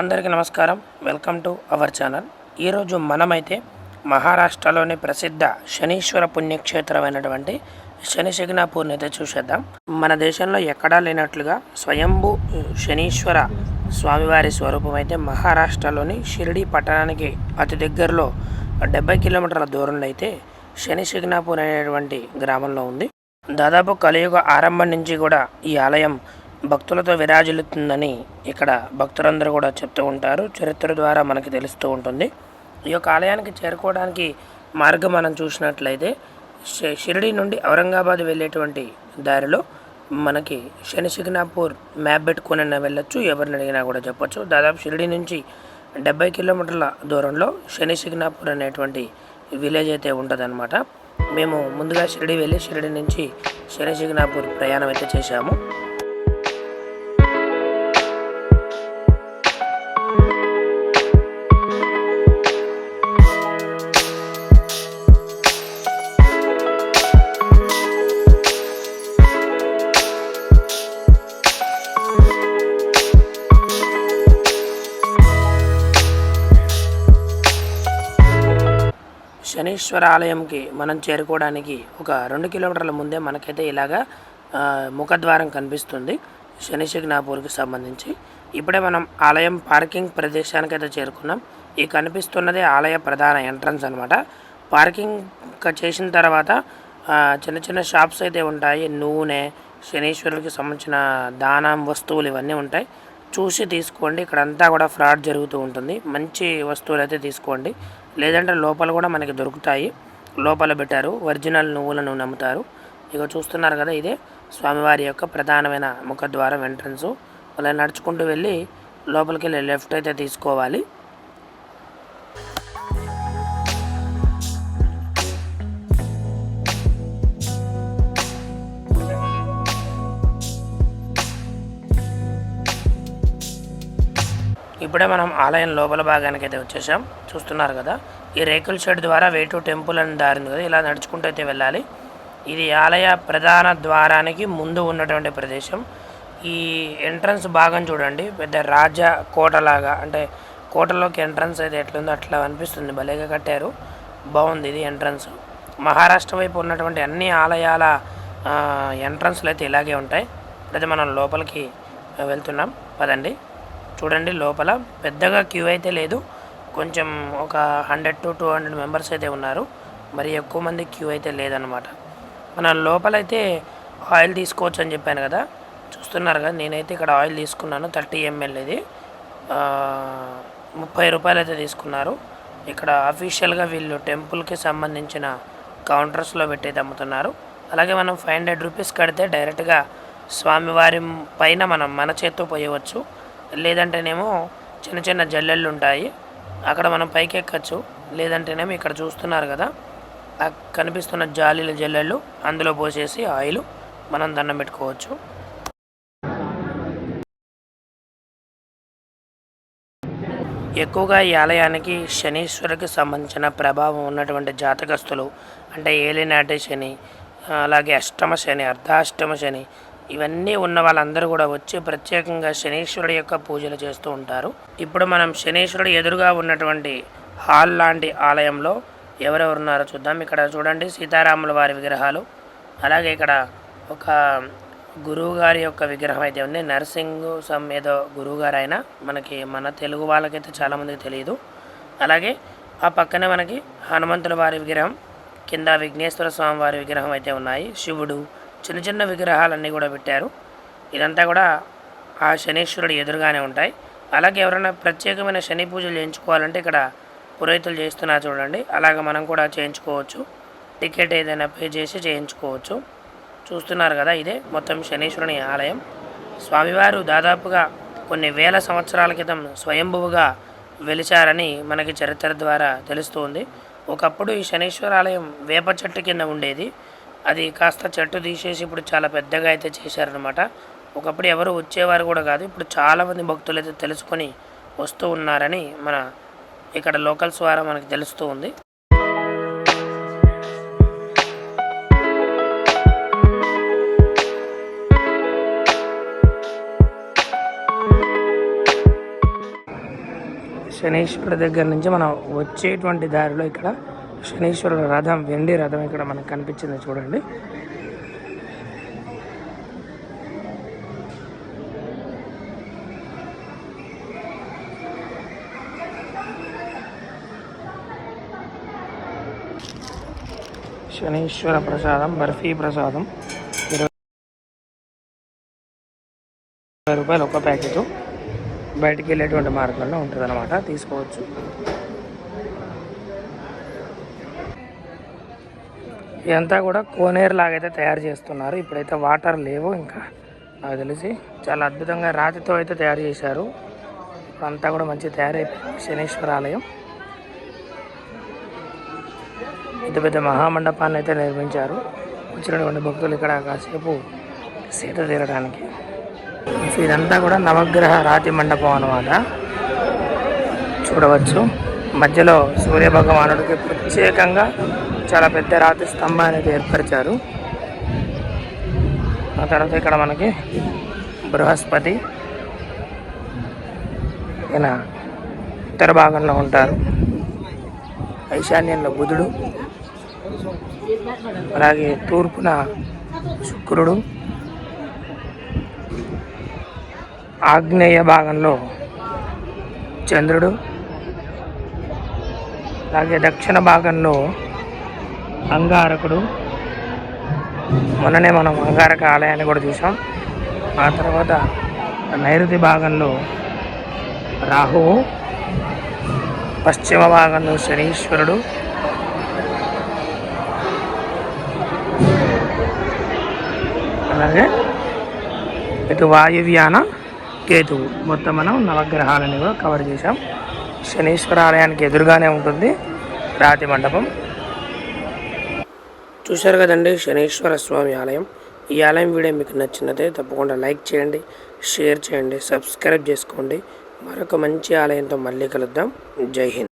అందరికీ నమస్కారం. Welcome to our channel. ఈరోజు మనమైతే మహారాష్ట్రలోని ప్రసిద్ధ శనీశ్వర పుణ్యక్షేత్రమైనటువంటి శని శిగ్నాపూర్ని అయితే చూసేద్దాం. మన దేశంలో ఎక్కడా లేనట్లుగా స్వయంభూ శనీశ్వర స్వామివారి స్వరూపం అయితే మహారాష్ట్రలోని షిరిడి పట్టణానికి అతి దగ్గరలో డెబ్బై కిలోమీటర్ల దూరంలో అయితే శనిశిగ్నాపూర్ అనేటువంటి గ్రామంలో ఉంది. దాదాపు కలియుగ ఆరంభం నుంచి కూడా ఈ ఆలయం భక్తులతో విరాజిల్లుతుందని ఇక్కడ భక్తులందరూ కూడా చెప్తూ ఉంటారు. చరిత్ర ద్వారా మనకి తెలుస్తూ ఉంటుంది. ఈ యొక్క ఆలయానికి చేరుకోవడానికి మార్గం మనం చూసినట్లయితే షి- షిరిడి నుండి ఔరంగాబాద్ వెళ్ళేటువంటి దారిలో మనకి శనిసిగ్నాపూర్ మ్యాప్ పెట్టుకుని వెళ్ళొచ్చు. ఎవరిని అడిగినా కూడా చెప్పొచ్చు. దాదాపు షిరిడి నుంచి డెబ్బై కిలోమీటర్ల దూరంలో శనిసిగ్నాపూర్ అనేటువంటి విలేజ్ అయితే ఉంటుందన్నమాట. మేము ముందుగా షిరిడి వెళ్ళి షిరిడి నుంచి శనిసిగ్నాపూర్ ప్రయాణం అయితే చేశాము. శనీశ్వర ఆలయంకి మనం చేరుకోవడానికి ఒక రెండు కిలోమీటర్ల ముందే మనకైతే ఇలాగా ముఖద్వారం కనిపిస్తుంది శనిశిగ్నాపూర్కి సంబంధించి. ఇప్పుడే మనం ఆలయం పార్కింగ్ ప్రదేశానికైతే చేరుకున్నాం. ఈ కనిపిస్తున్నది ఆలయ ప్రధాన ఎంట్రన్స్ అనమాట పార్కింగ్ చేసిన తర్వాత చిన్న చిన్న షాప్స్ అయితే ఉంటాయి. నూనె శనీశ్వరుడికి సంబంధించిన దానం వస్తువులు ఇవన్నీ ఉంటాయి. చూసి తీసుకోండి. ఇక్కడ అంతా కూడా ఫ్రాడ్ జరుగుతూ ఉంటుంది. మంచి వస్తువులు అయితే తీసుకోండి. లేదంటే లోపల కూడా మనకి దొరుకుతాయి. లోపల పెట్టారు. ఒరిజినల్ నువ్వులను నమ్ముతారు. ఇక చూస్తున్నారు కదా ఇదే? స్వామివారి యొక్క ప్రధానమైన ముఖద్వారం ఎంట్రన్స్. అలా నడుచుకుంటూ వెళ్ళి లోపలికి వెళ్ళి లెఫ్ట్ అయితే తీసుకోవాలి. ఇప్పుడే మనం ఆలయం లోపల భాగానికి అయితే వచ్చేసాం. చూస్తున్నారు కదా ఈ రేకుల షెడ్ ద్వారా వేటు టెంపుల్ అని దారింది కదా ఇలా నడుచుకుంటూ అయితే వెళ్ళాలి. ఇది ఆలయ ప్రధాన ద్వారానికి ముందు ఉన్నటువంటి ప్రదేశం. ఈ ఎంట్రన్స్ భాగం చూడండి పెద్ద రాజ కోటలాగా అంటే కోటలోకి ఎంట్రన్స్ అయితే ఎట్లుందో అట్లా అనిపిస్తుంది. భలేగా కట్టారు. బాగుంది ఇది ఎంట్రన్స్. మహారాష్ట్ర వైపు ఉన్నటువంటి అన్ని ఆలయాల ఎంట్రన్స్లు అయితే ఇలాగే ఉంటాయి. అయితే మనం లోపలికి వెళ్తున్నాం. పదండి. చూడండి లోపల. పెద్దగా క్యూ అయితే లేదు. కొంచెం ఒక hundred to two hundred members అయితే ఉన్నారు. మరి ఎక్కువ మంది క్యూ అయితే లేదనమాట మన లోపలైతే ఆయిల్ తీసుకోవచ్చు అని చెప్పాను కదా. చూస్తున్నారు కదా నేనైతే ఇక్కడ ఆయిల్ తీసుకున్నాను థర్టీ ఎంఎల్ ఇది. ముప్పై రూపాయలు అయితే తీసుకున్నారు. ఇక్కడ అఫీషియల్గా వీళ్ళు టెంపుల్కి సంబంధించిన కౌంటర్స్లో పెట్టేది అమ్ముతున్నారు. అలాగే మనం ఫైవ్ హండ్రెడ్ రూపీస్ కడితే డైరెక్ట్గా స్వామివారి పైన మనం మన చేత్తో పోయవచ్చు. లేదంటేనేమో చిన్న చిన్న జల్లెళ్ళు ఉంటాయి. అక్కడ మనం పైకి ఎక్కచ్చు లేదంటేనేమో ఇక్కడ చూస్తున్నారు కదా. కనిపిస్తున్న జాలీల జల్లెళ్ళు అందులో పోసేసి ఆయిల్ మనం దండం పెట్టుకోవచ్చు. ఎక్కువగా ఈ ఆలయానికి శనీశ్వరికి సంబంధించిన ప్రభావం ఉన్నటువంటి జాతకస్తులు అంటే ఏలినాటి శని అలాగే అష్టమ శని అర్ధాష్టమ శని ఇవన్నీ ఉన్న వాళ్ళందరూ కూడా వచ్చి ప్రత్యేకంగా శనీశ్వరుడి యొక్క పూజలు చేస్తూ ఉంటారు. ఇప్పుడు మనం శనీశ్వరుడు ఎదురుగా ఉన్నటువంటి హాల్ లాంటి ఆలయంలో ఎవరెవరు ఉన్నారో చూద్దాం. ఇక్కడ చూడండి సీతారాముల వారి విగ్రహాలు. అలాగే ఇక్కడ ఒక గురువు గారి యొక్క విగ్రహం అయితే ఉంది. నర్సింగ్ సమ్ ఏదో గురువు గారు అయినా మనకి మన తెలుగు వాళ్ళకైతే చాలామందికి తెలియదు. అలాగే ఆ పక్కనే మనకి హనుమంతుల వారి విగ్రహం కింద విఘ్నేశ్వర స్వామి వారి విగ్రహం అయితే ఉన్నాయి. శివుడు చిన్న చిన్న విగ్రహాలన్నీ కూడా పెట్టారు. ఇదంతా కూడా ఆ శనీశ్వరుడు ఎదురుగానే ఉంటాయి. అలాగే ఎవరైనా ప్రత్యేకమైన శని పూజలు చేయించుకోవాలంటే ఇక్కడ పురోహితులు చేస్తున్నా చూడండి. అలాగ మనం కూడా చేయించుకోవచ్చు. టికెట్ ఏదైనా పే చేసి చేయించుకోవచ్చు. చూస్తున్నారు కదా ఇదే మొత్తం శనీశ్వరుని ఆలయం. స్వామివారు దాదాపుగా కొన్ని వేల సంవత్సరాల క్రితం స్వయంభువుగా వెలిచారని మనకి చరిత్ర ద్వారా తెలుస్తుంది. ఒకప్పుడు ఈ శనీశ్వర ఆలయం వేప చెట్టు కింద ఉండేది. అది కాస్త చెట్టు తీసేసి ఇప్పుడు చాలా పెద్దగా అయితే చేశారనమాట ఒకప్పుడు ఎవరు వచ్చేవారు కూడా కాదు ఇప్పుడు చాలామంది భక్తులు అయితే తెలుసుకొని వస్తూ ఉన్నారని మన ఇక్కడ లోకల్స్ ద్వారా మనకి తెలుస్తూ ఉంది. శనీశ్వరుడి దగ్గర నుంచి మనం వచ్చేటువంటి దారిలో ఇక్కడ శనీశ్వరుల రథం వెండి రథం ఇక్కడ మనకు కనిపించింది చూడండి. శనీశ్వర ప్రసాదం బర్ఫీ ప్రసాదం ఇరవై రూపాయలు ఒక ప్యాకెట్. బయటికి వెళ్ళేటువంటి మార్గంలో ఉంటుంది అనమాట తీసుకోవచ్చు. ఇదంతా కూడా కోనేరు లాగైతే తయారు చేస్తున్నారు. ఇప్పుడైతే వాటర్ లేవు ఇంకా. నాకు తెలిసి చాలా అద్భుతంగా రాతితో అయితే తయారు చేశారు. అంతా కూడా మంచి తయారైపోయింది శనీశ్వర ఆలయం పెద్ద పెద్ద మహామండపాన్ని అయితే నిర్మించారు. వచ్చినటువంటి భక్తులు ఇక్కడ కాసేపు సీత తీరడానికి. ఇదంతా కూడా నవగ్రహ రాతి మండపం అనమాట చూడవచ్చు. మధ్యలో సూర్య భగవానుడికి ప్రత్యేకంగా చాలా పెద్ద రాతి స్తంభాన్ని అయితే ఏర్పరిచారు. ఆ తర్వాత ఇక్కడ మనకి బృహస్పతి ఈయన ఉత్తర భాగంలో ఉంటారు. ఈశాన్యంలో బుధుడు అలాగే తూర్పున శుక్రుడు ఆగ్నేయ భాగంలో చంద్రుడు అలాగే దక్షిణ భాగంలో అంగారకుడు. మొన్ననే మనం అంగారక ఆలయాన్ని కూడా చూసాం ఆ తర్వాత నైరుతి భాగంలో రాహువు పశ్చిమ భాగంలో శనీశ్వరుడు అలాగే ఇటు వాయువ్యాన కేతువు. మొత్తం మనం నవగ్రహాలని కూడా కవర్ చేసాం శనీశ్వర ఆలయానికి ఎదురుగానే ఉంటుంది రాతి మండపం. చూశారు కదండి శనీశ్వర స్వామి ఆలయం. ఈ ఆలయం వీడియో మీకు నచ్చినదే తప్పకుండా లైక్ చేయండి షేర్ చేయండి సబ్స్క్రైబ్ చేసుకోండి. మరొక మంచి ఆలయంతో మళ్ళీ కలుద్దాం. జై హింద్.